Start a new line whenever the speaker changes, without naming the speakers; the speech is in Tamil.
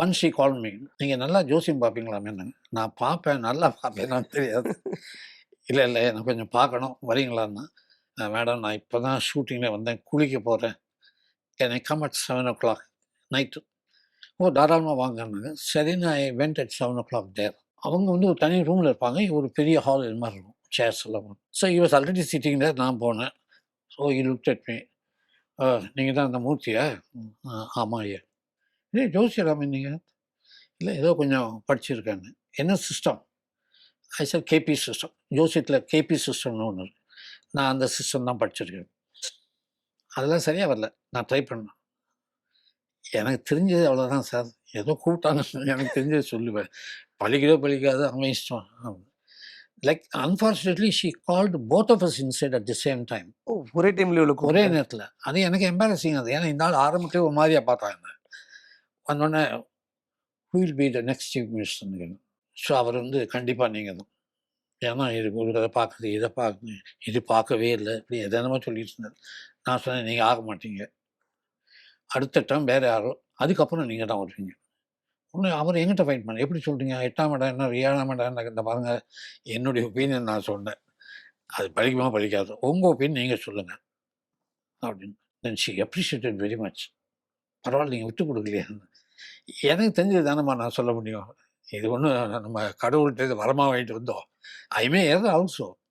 ஒன் ஷி கால் மீ நீங்கள் நல்லா ஜோசியம் பார்ப்பீங்களாமேன்னு நான் பார்ப்பேன் நல்லா பார்ப்பேனான்னு தெரியாது. இல்லை இல்லை நான் கொஞ்சம் பார்க்கணும். வரீங்களான்னா? மேடம் நான் இப்போ தான் ஷூட்டிங்கில் வந்தேன். குளிக்க போகிறேன் எனக்கு come at seven o'clock night ஓ தாராளமாக வாங்கினாங்க சரின்னு I went at seven o'clock there அவங்க வந்து ஒரு தனி ரூமில் இருப்பாங்க. ஒரு பெரிய ஹால் இது மாதிரி இருக்கும். சேர்ஸ் எல்லாம் ஸோ இவர் ஆல்ரெடி சிட்டிங் தேர் நான் போனேன். So he look at me நீங்கள் தான் அந்த மூர்த்தியா? ஆமாம் ஐயா இல்லை ஜோசியராம நீங்கள் இல்லை ஏதோ கொஞ்சம் படிச்சிருக்கேன்னு என்ன system I sir KP system ஜோசியத்தில் KP சிஸ்டம்னு ஒன்று நான் அந்த சிஸ்டம் தான் படிச்சிருக்கேன். அதெல்லாம் சரியாக வரல. நான் ட்ரை பண்ணேன். எனக்கு தெரிஞ்சது அவ்வளோதான் சார் ஏதோ கூப்பிட்டாங்க. எனக்கு தெரிஞ்சது சொல்லுவேன். பழிக்கிறோ பழிக்காது அவன் இஷ்டம். Like unfortunately she called both of us inside at the same time
oh ஒரே டைம்ல இவ்வளவு
ஒரே நேரத்தில். அது எனக்கு எம்பாரசிங் அது. ஏன்னா இந்த ஆள் ஆரம்பிக்கவே ஒரு மாதிரியாக பார்த்தாங்க. வந்தோடனே will be the next chief மினிஸ்டர்னு so அவர் வந்து கண்டிப்பாக நீங்கள் தான். ஏன்னா இது ஒரு கதை பார்க்குது இதை பார்க்குது இது பார்க்கவே இல்லை. இப்படி எதனமாக சொல்லிட்டு இருந்தார். நான் சொன்னேன் நீங்கள் ஆக மாட்டீங்க. அடுத்த டைம் வேறு யாரோ அதுக்கப்புறம் நீங்கள் தான் வருவீங்க. ஒன்று அவர் எங்கிட்ட ஃபைட் பண்ண எப்படி சொல்கிறீங்க எட்டாம் இடம் என்ன ஏழாம் இடம் என்ன? இந்த பாருங்கள் என்னுடைய ஒப்பீனியன் நான் சொன்னேன். அது பழிக்குமா படிக்காது? உங்கள் ஒப்பீனியன் நீங்கள் சொல்லுங்கள் அப்படின்னு. Then she appreciated very much பரவாயில்ல நீங்கள் விட்டு கொடுக்கலையா. எனக்கு தெரிஞ்சது தானம்மா நான் சொல்ல முடியும். இது ஒன்றும் நம்ம கடவுள்கிட்ட வரமாக வாங்கிட்டு வந்தோம். ஐ மே எர் ஆல்சோ